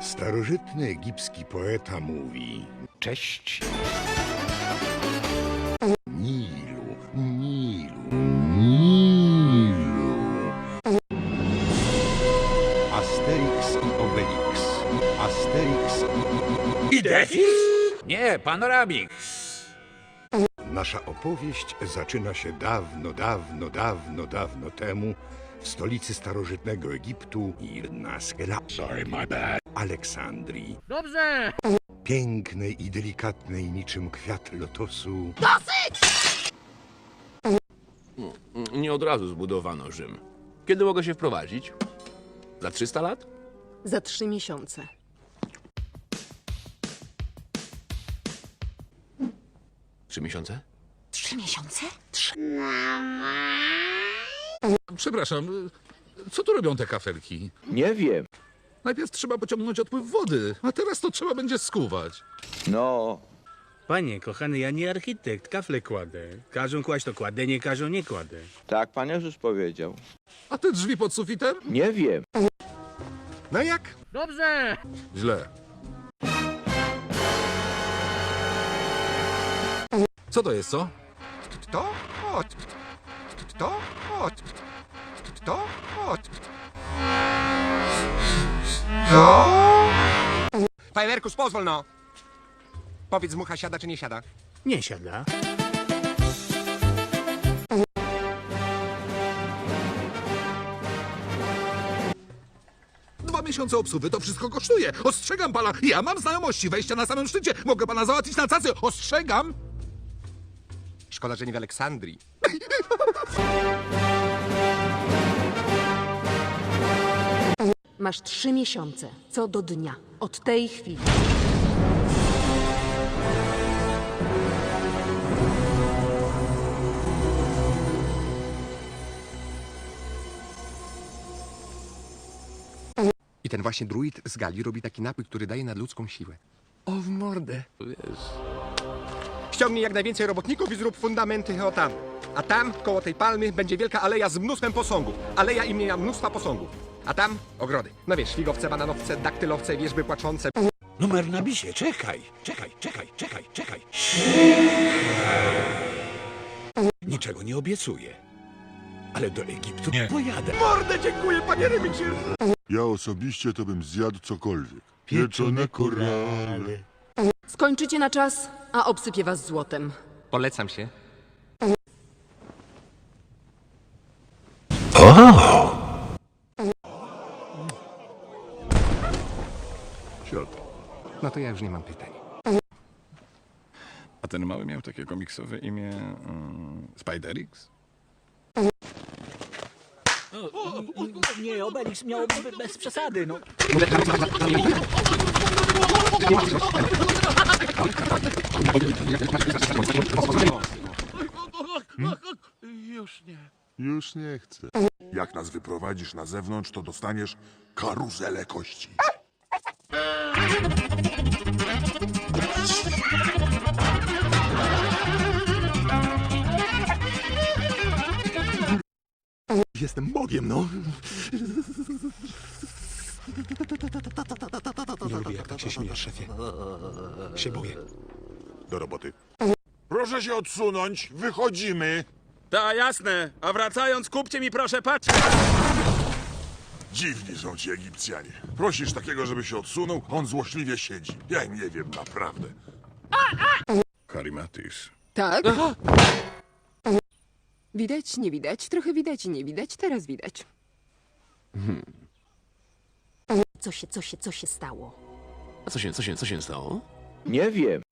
Starożytny egipski poeta mówi: Cześć. Nilu, Nilu, Nilu. Asterix i Obelix. Asterix i, i, i, I Defis? Nie, panoramik. Nasza opowieść zaczyna się dawno, dawno, dawno, dawno temu w stolicy starożytnego Egiptu Irnaskela, Sorry, my bad. Aleksandrii. Dobrze! Pięknej i delikatnej niczym kwiat lotosu. Nie od razu zbudowano Rzym. Kiedy mogę się wprowadzić? Za 300 lat? Za trzy miesiące. Trzy miesiące? Trzy miesiące? Przepraszam, co tu robią te kafelki? Nie wiem. Najpierw trzeba pociągnąć odpływ wody, a teraz to trzeba będzie skuwać. No, Panie, kochany, ja nie architekt, kafle kładę. Każą kłaść to kładę, nie każą nie kładę. tak pan Jezus powiedział. A te drzwi pod sufitem? Nie wiem. No jak? Dobrze! Źle. Co to jest, co? To? O, to? O, to? O. Fajerkus, pozwól no! Powiedz, mucha siada czy nie siada? Nie siada. Dwa miesiące obsługi, to wszystko kosztuje. Ostrzegam pana, ja mam znajomości, wejścia na samym szczycie. Mogę pana załatwić na tacy. Ostrzegam. Szkoda, że nie w Aleksandrii. Masz trzy miesiące, co do dnia. Od tej chwili. I ten właśnie druid z Gali robi taki napój, który daje nadludzką siłę. O, w mordę! Wiesz. Ściągnij jak najwięcej robotników i zrób fundamenty o tam. A tam, koło tej palmy, będzie wielka aleja z mnóstwem posągów. Aleja imienia mnóstwa posągów. A tam ogrody. No wiesz, figowce, bananowce, daktylowce, wierzby płaczące. Numer na bisie, czekaj, czekaj, czekaj, czekaj, czekaj. Niczego nie obiecuję. Ale do Egiptu nie pojadę. Mordę, dziękuję, panie Remicie! Ja osobiście to bym zjadł cokolwiek. Pieczone korale. Skończycie na czas, a obsypię was złotem. Polecam się. No to ja już nie mam pytań. A ten mały miał takie komiksowe imię um, Spiderix? Nie, Obelix miał bez przesady, no. Już nie chcę. Jak nas wyprowadzisz na zewnątrz, to dostaniesz karuzelę kości. Jestem Bogiem, no. Nie lubię, jak tak się śmiejesz, szefie. Się boję. Do roboty. Proszę się odsunąć, wychodzimy. Ta, jasne. A wracając, kupcie mi proszę paczkę. Dziwni są ci Egipcjanie. Prosisz takiego, żeby się odsunął, on złośliwie siedzi. Ja nie wiem, naprawdę. Karimatys. Tak? Widać, nie widać, trochę widać i nie widać, teraz widać. Co się, co się, co się stało? A co się, co się, co się stało? Nie wiem.